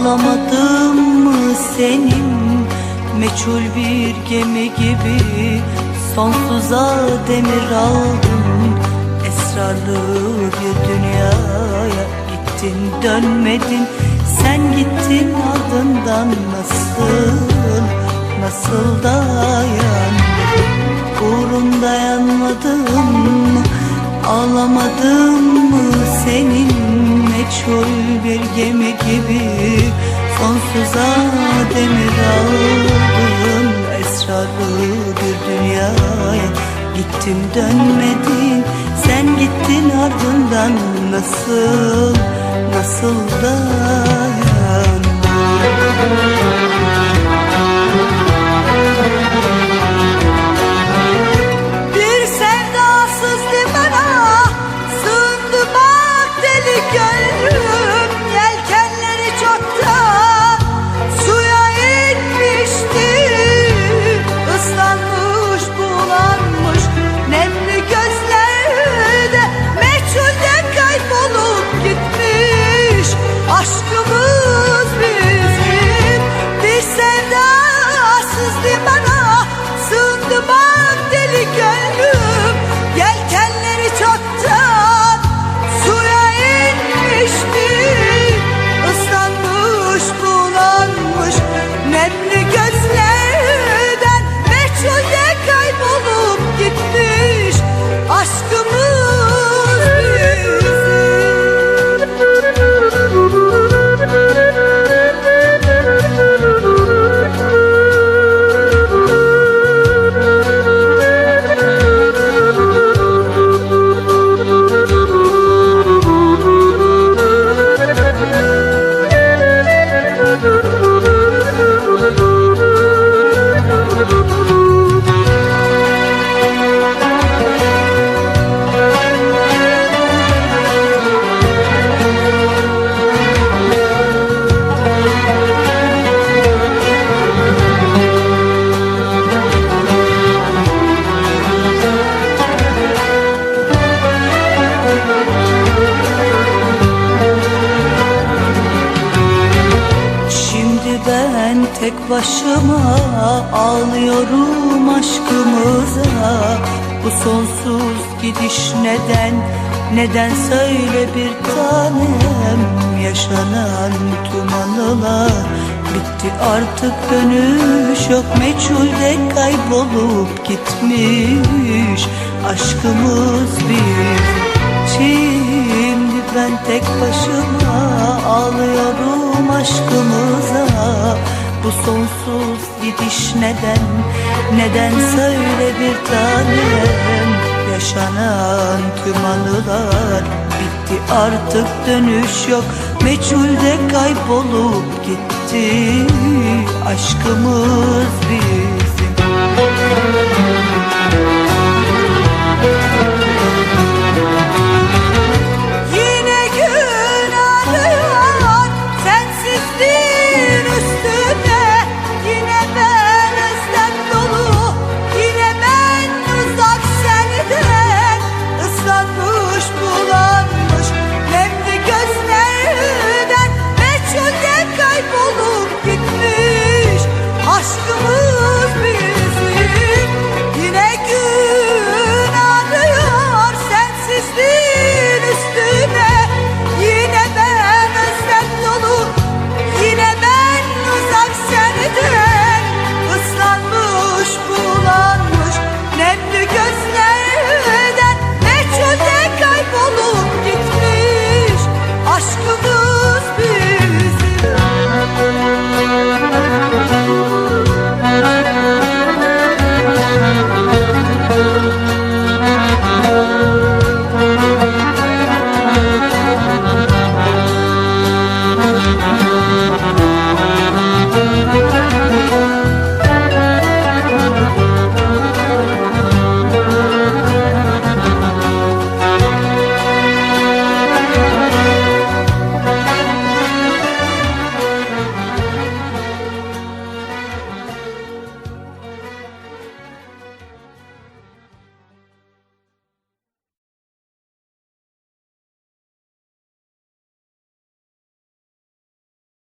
Ağlamadım mı senin? Meçhul bir gemi gibi Sonsuza demir aldın. Esrarlı bir dünyaya Gittin dönmedin. Sen gittin ardından nasıl Nasıl dayandın? Uğrun dayanmadım mı Ağlamadım mı senin meçhul bir gemi gibi Sonsuza demir aldım Esrarlı bir dünyaya Gittim dönmedin Sen gittin ardından nasıl Nasıl dayandın başıma ağlıyorum aşkımıza. Bu sonsuz gidiş neden, neden söyle bir tanem. Yaşanan tüm anılar bitti artık dönüş yok. Meçhulde kaybolup gitmiş aşkımız bir Şimdi ben tek başıma ağlıyorum aşkımıza Bu sonsuz gidiş neden, neden söyle bir tanem? Yaşanan tüm anılar bitti artık dönüş yok. Meçhulde kaybolup gitti. Aşkımız bizim